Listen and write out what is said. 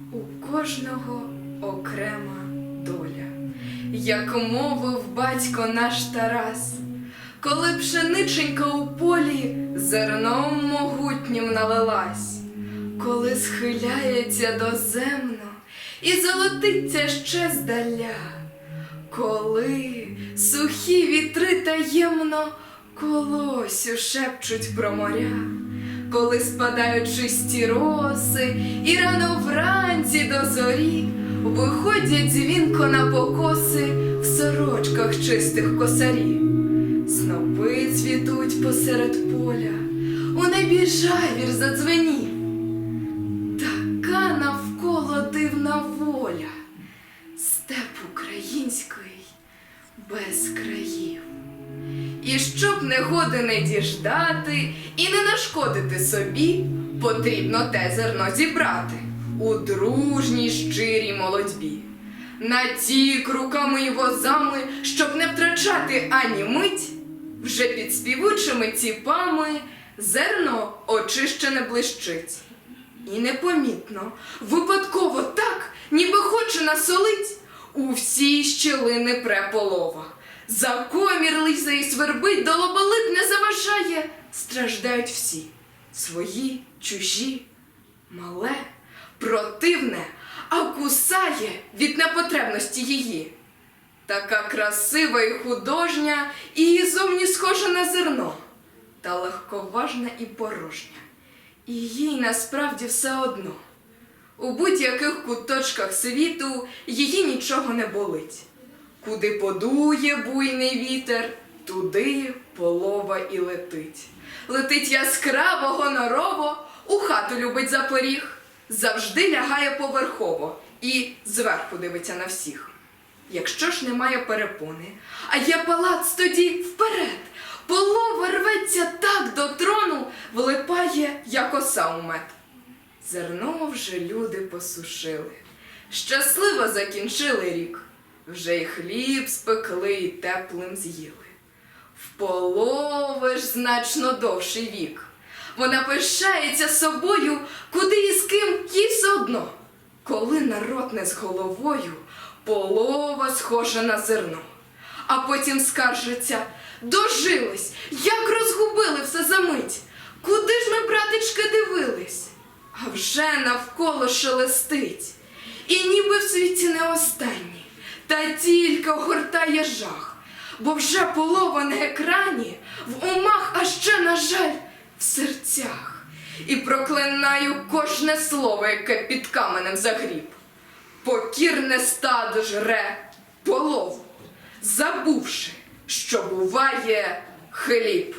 У кожного окрема доля, як мовив батько наш Тарас, коли пшениченька у полі зерном могутнім налилась, коли схиляється доземно і золотиться ще здаля, коли сухі вітри таємно колосю шепчуть про моря коли спадають чисті роси, і рано вранці до зорі виходять дзвінко на покоси в сорочках чистих косарі. Снопи цвітуть посеред поля, у небі жавір задзвенів. Така навколо дивна воля, степ український без країв. І щоб негоди не діждати і не нашкодити собі, потрібно те зерно зібрати у дружній щирій молодьбі. Натік руками й возами, щоб не втрачати ані мить, вже під співучими ціпами зерно очищене блищить. І непомітно, випадково так, ніби хоче насолить, у всій щілини преполова. За комір лизе і свербить, до лоболит не заважає. Страждають всі свої, чужі, мале, противне, а кусає від непотребності її. Така красива і художня, і її зовні схожа на зерно, та легковажна і порожня. І їй насправді все одно. У будь-яких куточках світу її нічого не болить. Куди подує буйний вітер, туди полова і летить. Летить яскраво, гонорово, у хату любить запоріг, завжди лягає поверхово і зверху дивиться на всіх. Якщо ж немає перепони, а є палац тоді вперед, полова рветься так до трону, влипає, як оса у мед. Зерно вже люди посушили, щасливо закінчили рік, вже й хліб спекли і теплим з'їли. В полови ж значно довший вік. Вона пишається собою, куди і з ким їй все одно. Коли народ не з головою, полова схожа на зерно. А потім скаржиться, дожились, як розгубили все за мить. Куди ж ми, братички, дивились? А вже навколо шелестить. І ніби в світі не останній, та тільки огортає жах, бо вже полова на екрані, в умах, а ще, на жаль, в серцях. І проклинаю кожне слово, яке під каменем загріб. Покірне стадо жре полову, забувши, що буває хліб.